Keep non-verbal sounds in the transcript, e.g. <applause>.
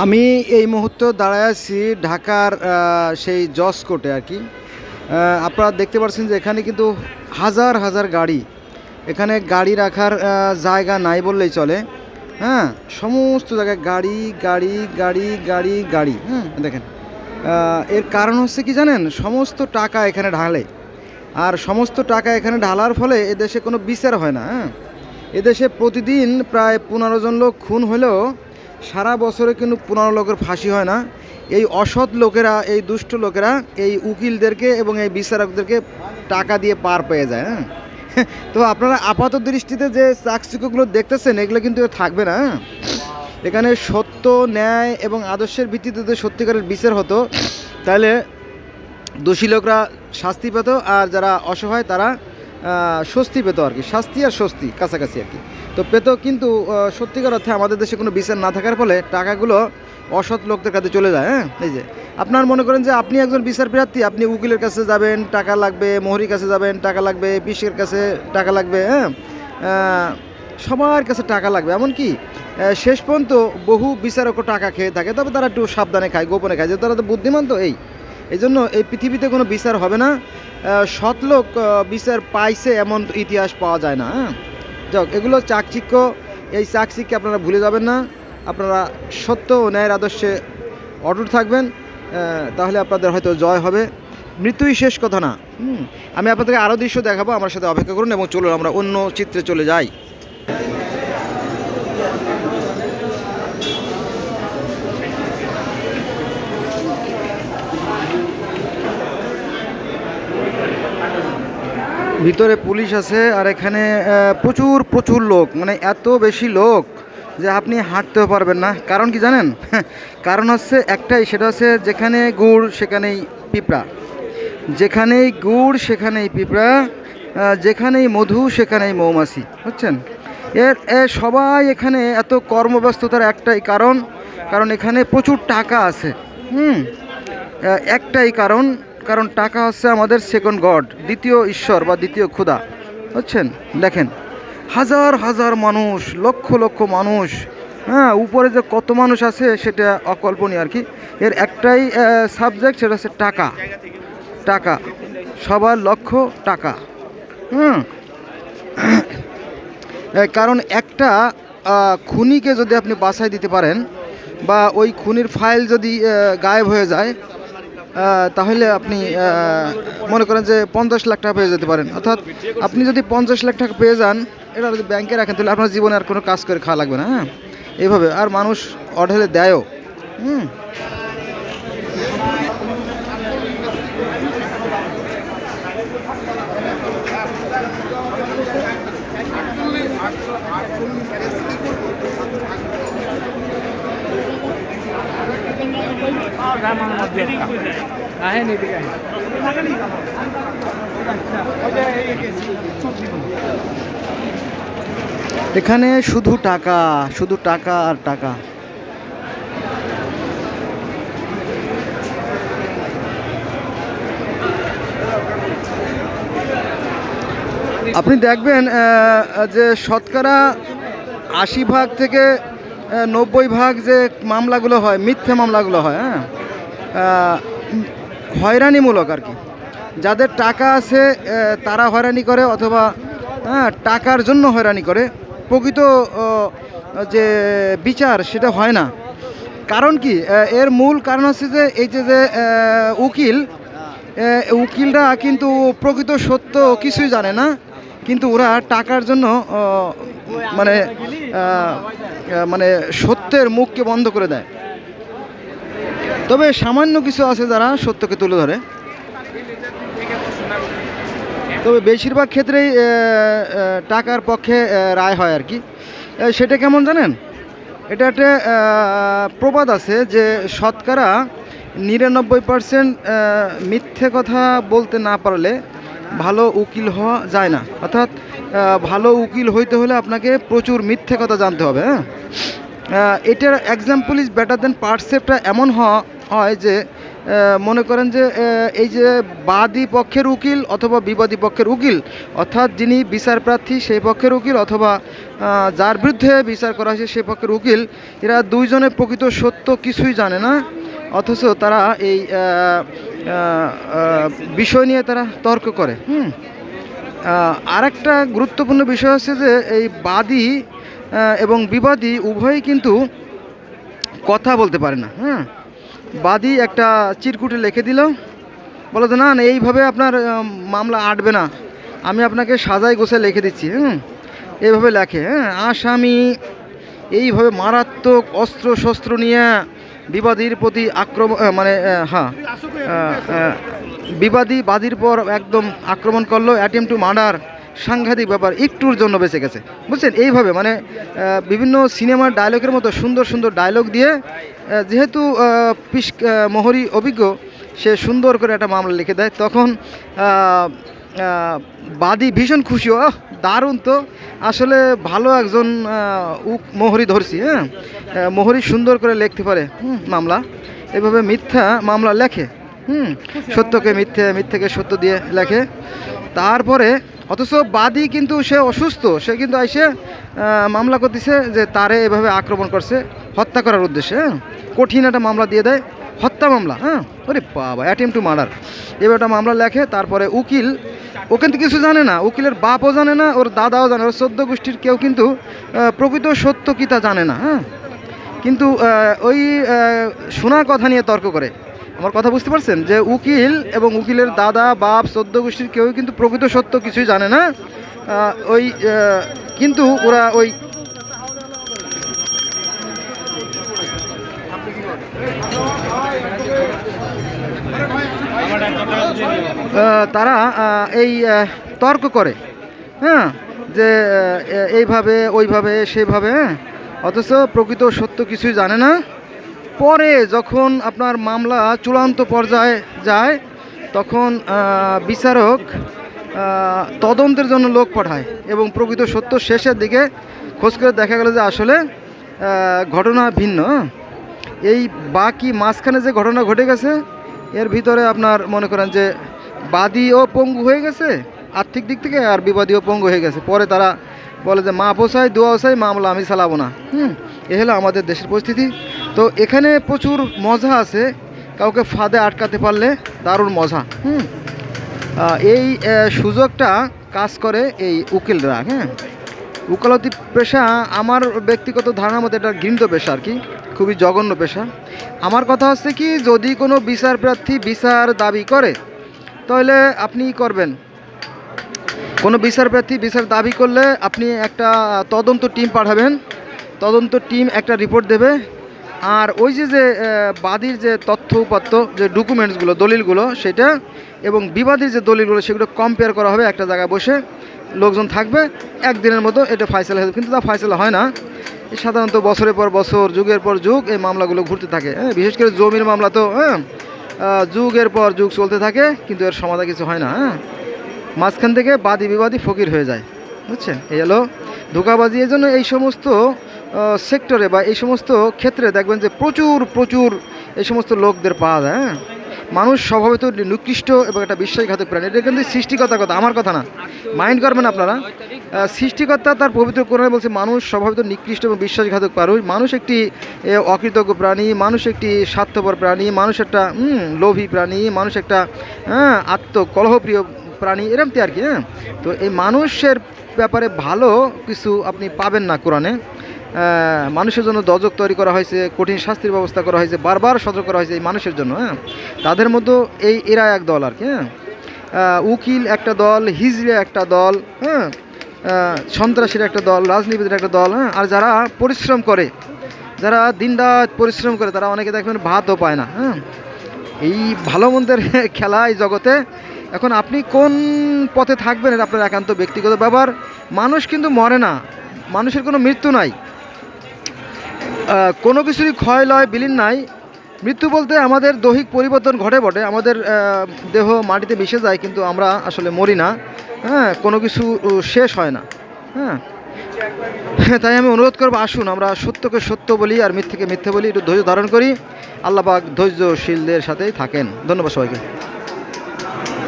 আমি এই মুহূর্তে দাঁড়ায় আছি ঢাকার সেই জজ কোর্টে আর কি। আপনারা দেখতে পাচ্ছেন যে এখানে কিন্তু হাজার হাজার গাড়ি। এখানে গাড়ি রাখার জায়গা নাই বললেই চলে। হ্যাঁ সমস্ত জায়গায় গাড়ি গাড়ি গাড়ি গাড়ি গাড়ি। হ্যাঁ দেখেন। এর কারণ হচ্ছে কি জানেন? সমস্ত টাকা এখানে ঢালে। আর সমস্ত টাকা এখানে ঢালার ফলে এদেশে কোনো বিচার হয় না হ্যাঁ। এদেশে প্রতিদিন প্রায় পনেরো জন লোক খুন হলেও সারা বছরে কিন্তু পনেরো লোকের ফাঁসি হয় না এই অসৎ লোকেরা, এই দুষ্ট লোকেরা এই উকিলদেরকে এবং এই বিচারকদেরকে টাকা দিয়ে পার পেয়ে যায় হ্যাঁ তো আপনারা আপাত দৃষ্টিতে যে চাকচিক্যগুলো দেখতেছেন, এগুলো কিন্তু থাকবে না হ্যাঁ? এখানে সত্য, ন্যায় এবং আদর্শের ভিত্তিতে যদি সত্যিকারের বিচার হতো, তাহলে দোষী লোকরা শাস্তি পেত আর যারা অসহায় তারা স্বস্তি পেত আর কি, শাস্তি আর স্বস্তি কাছাকাছি আর কি। তো পেত কিন্তু সত্যিকার অর্থে আমাদের দেশে কোনো বিচার না থাকার ফলে টাকাগুলো অসৎ লোকদের কাছে চলে যায় হ্যাঁ? এই যে, আপনার মনে করেন যে আপনি একজন বিচার প্রার্থী, আপনি উকিলের কাছে যাবেন, টাকা লাগবে, মোহরির কাছে যাবেন, টাকা লাগবে, পিসের কাছে টাকা লাগবে হ্যাঁ? সবার কাছে টাকা লাগবে, এমনকি শেষ পর্যন্ত বহু বিচারকও টাকা খেয়ে থাকে, তবে তারা একটু সাবধানে খায়, গোপনে খায়, যে তারা তো বুদ্ধিমান তো, এই। এই জন্য এই পৃথিবীতে কোনো বিচার হবে না। আহ, সৎ লোক বিচার পাইছে এমন ইতিহাস পাওয়া যায় না হ্যাঁ? যাক এগুলো চাকচিক্য। এই চাকচিক্যে আপনারা ভুলে যাবেন না। আপনারা সত্য ও ন্যায়ের আদর্শে অটুট থাকবেন। তাহলে আপনাদের হয়তো জয় হবে। মৃত্যুই শেষ কথা না হুম? আমি আপনাদেরকে আরও দৃশ্য দেখাবো। আমার সাথে অপেক্ষা করুন এবং চলুন আমরা অন্য চিত্রে চলে যাই। ভিতরে পুলিশ আছে আর এখানে প্রচুর প্রচুর লোক মানে এত বেশি লোক যে আপনি হাঁটতেও পারবেন না। কারণ কি জানেন? <laughs> কারণ হচ্ছে একটাই, সেটা হচ্ছে যেখানে গুড়, সেখানেই পিঁপড়া। যেখানেই গুড়, সেখানেই পিঁপড়া যেখানেই মধু, সেখানেই মৌমাছি, বুঝছেন? এর এ সবাই এখানে এত কর্মব্যস্ততার একটাই কারণ কারণ এখানে প্রচুর টাকা আছে। হুম? একটাই কারণ কারণ টাকা হচ্ছে আমাদের সেকেন্ড গড দ্বিতীয় ঈশ্বর বা দ্বিতীয় ক্ষুধা বুঝছেন? দেখেন, হাজার হাজার মানুষ, লক্ষ লক্ষ মানুষ হ্যাঁ উপরে যে কত মানুষ আছে সেটা অকল্পনীয় আর কি। এর একটাই সাবজেক্ট সেটা হচ্ছে টাকা। টাকা। সবার লক্ষ্য টাকা। হুম। <coughs> কারণ একটা খুনিকে যদি আপনি বাছাই দিতে পারেন বা ওই খুনির ফাইল যদি গায়েব হয়ে যায় তাহলে আপনি মনে করেন যে পঞ্চাশ লাখ টাকা পেয়ে যেতে পারেন। অর্থাৎ আপনি যদি পঞ্চাশ লাখ টাকা পেয়ে যান, এটা যদি ব্যাংকে রাখেন, তাহলে আপনার জীবনে আর কোনো কাজ করে খাওয়া লাগবে না হ্যাঁ? এইভাবে, আর মানুষ অঢেলে দেয়ও, হুম? এখানে শুধু টাকা শুধু টাকা আর টাকা। আপনি দেখবেন যে শতকরা আশি ভাগ থেকে নব্বই ভাগ যে মামলাগুলো হয়, মিথ্যে মামলাগুলো হয় হ্যাঁ? হয়রানিমূলক আর কি। যাদের টাকা আছে তারা হয়রানি করে অথবা হ্যাঁ টাকার জন্য হয়রানি করে। প্রকৃত যে বিচার সেটা হয় না। কারণ কি এর মূল কারণ হচ্ছে যে, এই যে যে উকিল উকিলরা কিন্তু প্রকৃত সত্য কিছুই জানে না। কিন্তু ওরা টাকার জন্য মানে মানে সত্যের মুখকে বন্ধ করে দেয়। তবে সামান্য কিছু আছে যারা সত্যকে তুলে ধরে। তবে বেশিরভাগ ক্ষেত্রেই টাকার পক্ষে রায় হয় আর কি। সেটা কেমন জানেন? এটা একটা প্রবাদ আছে যে শতকরা নিরানব্বই পার্সেন্ট মিথ্যে কথা বলতে না পারলে ভালো উকিল হওয়া যায় না। অর্থাৎ ভালো উকিল হইতে হলে আপনাকে প্রচুর মিথ্যে কথা জানতে হবে হ্যাঁ? এটার এক্সাম্পল ইজ বেটার দেন পার্সেপ্টটা এমন হ- হয় যে মনে করেন যে এই যে বাদী পক্ষের উকিল অথবা বিবাদী পক্ষের উকিল, অর্থাৎ যিনি বিচার প্রার্থী সেই পক্ষের উকিল অথবা যার বিরুদ্ধে বিচার করা হয়েছে সেই পক্ষের উকিল, এরা দুইজনে প্রকৃত সত্য কিছুই জানে না। অথচ তারা এই বিষয় নিয়ে তারা তর্ক করে। হুম। আরেকটা গুরুত্বপূর্ণ বিষয় হচ্ছে যে, এই বাদী এবং বিবাদী উভয়ই কিন্তু কথা বলতে পারে না। হ্যাঁ বাদী একটা চিরকুটে লিখে দিল। বলো যে, না এইভাবে আপনার মামলা আটবে না। আমি আপনাকে সাজাই গোছে লিখে দিচ্ছি, হুম? এইভাবে লেখে হ্যাঁ? আসামি এইভাবে মারাত্মক অস্ত্র শস্ত্র নিয়ে বিবাদীর প্রতি আক্রমণ মানে হ্যাঁ বিবাদী বাদীর পর একদম আক্রমণ করল অ্যাটেম্প টু মার্ডার সাংঘাতিক ব্যাপার একটুর জন্য বেঁচে গেছে। বুঝছেন? এইভাবে মানে বিভিন্ন সিনেমার ডায়লগের মতো সুন্দর সুন্দর ডায়লগ দিয়ে যেহেতু পিস মোহরি অভিজ্ঞ সে সুন্দর করে একটা মামলা লিখে দেয় তখন বাদী ভীষণ খুশি ও দারুণ তো। আসলে ভালো একজন উক মোহরি ধরছি হ্যাঁ? মোহরি সুন্দর করে লিখতে পারে হুম, মামলা। এভাবে মিথ্যা মামলা লেখে হুম? সত্যকে মিথ্যে মিথ্যেকে সত্য দিয়ে লেখে। তারপরে অথচ বাদী কিন্তু সে অসুস্থ সে কিন্তু আহ, মামলা করতেছে যে তারে এভাবে আক্রমণ করছে হত্যা করার উদ্দেশ্যে হ্যাঁ? কঠিন একটা মামলা দিয়ে দেয় হত্যা মামলা হ্যাঁ? ওরে বাবা অ্যাটেম টু মার্ডার এবার একটা মামলা লেখে তারপরে উকিল ও কিন্তু কিছু জানে না উকিলের বাপও জানে না ওর দাদাও জানে ওর সদ্য গোষ্ঠীর কেউ কিন্তু প্রকৃত সত্য কি তা জানে না হ্যাঁ? কিন্তু ওই শোনা কথা নিয়ে তর্ক করে। আমার কথা বুঝতে পারছেন? যে উকিল এবং উকিলের দাদা, বাপ চোদ্দ গোষ্ঠীর কেউ কিন্তু প্রকৃত সত্য কিছুই জানে না। ওই কিন্তু ওরা ওই তারা এই তর্ক করে। হ্যাঁ? যে এইভাবে, ওইভাবে, সেভাবে হ্যাঁ? অথচ প্রকৃত সত্য কিছুই জানে না। পরে যখন আপনার মামলা চূড়ান্ত পর্যায়ে যায়, তখন বিচারক তদন্তের জন্য লোক পাঠায় এবং প্রকৃত সত্য শেষের দিকে খোঁজ করে দেখা গেল যে আসলে ঘটনা ভিন্ন। এই বাকি মাঝখানে যে ঘটনা ঘটে গেছে, এর ভিতরে আপনার মনে করেন যে বাদীও পঙ্গু হয়ে গেছে, আর্থিক দিক থেকে আর বিবাদীও পঙ্গু হয়ে গেছে। পরে তারা বলে যে, মা পোষায় দোয়া ওসাই মামলা আমি চালাবো না। হুম, এ হলো আমাদের দেশের পরিস্থিতি। তো এখানে প্রচুর মজা আছে। কাউকে ফাঁদে আটকাতে পারলে দারুণ মজা। হুম? এই সুযোগটা কাজ করে এই উকিলরা হ্যাঁ? উকালতি পেশা আমার ব্যক্তিগত ধারণা মতো এটা ঘৃণিত পেশা আর কি, খুবই জঘন্য পেশা। আমার কথা হচ্ছে কি, যদি কোনো বিচার প্রার্থী বিচার দাবি করে, তাহলে আপনি করবেন। কোনো বিচার প্রার্থী বিচার দাবি করলে আপনি একটা তদন্ত টিম পাঠাবেন। তদন্ত টিম একটা রিপোর্ট দেবে। আর ওই যে যে বাদীর যে তথ্য উপাত্ত, যে ডকুমেন্টসগুলো দলিলগুলো, সেটা এবং বিবাদীর যে দলিলগুলো, সেগুলো কম্পেয়ার করা হবে একটা জায়গায় বসে। লোকজন থাকবে, একদিনের মতো এটা ফাইসলা হয়ে কিন্তু তা ফাইসলা হয় না। সাধারণত বছরের পর বছর, যুগের পর যুগ এই মামলাগুলো ঘুরতে থাকে। হ্যাঁ বিশেষ করে জমির মামলা তো হ্যাঁ যুগের পর যুগ চলতে থাকে, কিন্তু এর সমাধান কিছু হয় না হ্যাঁ। মাঝখান থেকে বাদী বিবাদী ফকির হয়ে যায়। বুঝছেন? এই হলো ধোকাবাজি। এই জন্য এই সমস্ত সেক্টরে বা এই সমস্ত ক্ষেত্রে দেখবেন যে প্রচুর প্রচুর এই সমস্ত লোকদের পাওয়া যায় হ্যাঁ? মানুষ স্বভাবে তো নিকৃষ্ট এবং একটা বিশ্বাসঘাতক প্রাণী। এটা কিন্তু সৃষ্টিকতার কথা, আমার কথা না। মাইন্ড করবেন আপনারা। সৃষ্টিকর্তা তার পবিত্র কোরআনে বলছে, মানুষ স্বভাবিত নিকৃষ্ট এবং বিশ্বাসঘাতক প্রাণী। মানুষ একটি অকৃতজ্ঞ প্রাণী, মানুষ একটি স্বার্থপর প্রাণী, মানুষ একটা লোভী প্রাণী, মানুষ একটা হ্যাঁ আত্মকলহপ্রিয় প্রাণী এরমতি আর কি হ্যাঁ? তো এই মানুষের ব্যাপারে ভালো কিছু আপনি পাবেন না কোরআনে। মানুষের জন্য দজক তৈরি করা হয়েছে, কঠিন শাস্তির ব্যবস্থা করা হয়েছে, বারবার সতর্ক করা হয়েছে এই মানুষের জন্য হ্যাঁ? তাদের মধ্যে এই এরা এক দল আর কি হ্যাঁ? উকিল একটা দল, হিজড়ে একটা দল হ্যাঁ? সন্ত্রাসীর একটা দল রাজনীতির একটা দল হ্যাঁ? আর যারা পরিশ্রম করে, যারা দিনরাত পরিশ্রম করে, তারা অনেকে দেখবেন ভাতও পায় না হ্যাঁ? এই ভালো মন্দের <laughs> খেলা এই জগতে, এখন আপনি কোন পথে থাকবেন এটা আপনার একান্ত ব্যক্তিগত ব্যাপার। মানুষ কিন্তু মরে না, মানুষের কোনো মৃত্যু নাই। কোনো কিছুরই ক্ষয়, লয়, বিলীন নাই। মৃত্যু বলতে আমাদের দৈহিক পরিবর্তন ঘটে বটে। আমাদের দেহ মাটিতে মিশে যায়, কিন্তু আমরা আসলে মরি না। হ্যাঁ কোনো কিছু শেষ হয় না। হ্যাঁ। তাই আমি অনুরোধ করব, আসুন, আমরা সত্যকে সত্য বলি আর মিথ্যেকে মিথ্যে বলি, একটু ধৈর্য ধারণ করি। আল্লাহ পাক ধৈর্যশীলদের সাথেই থাকেন। ধন্যবাদ সবাইকে।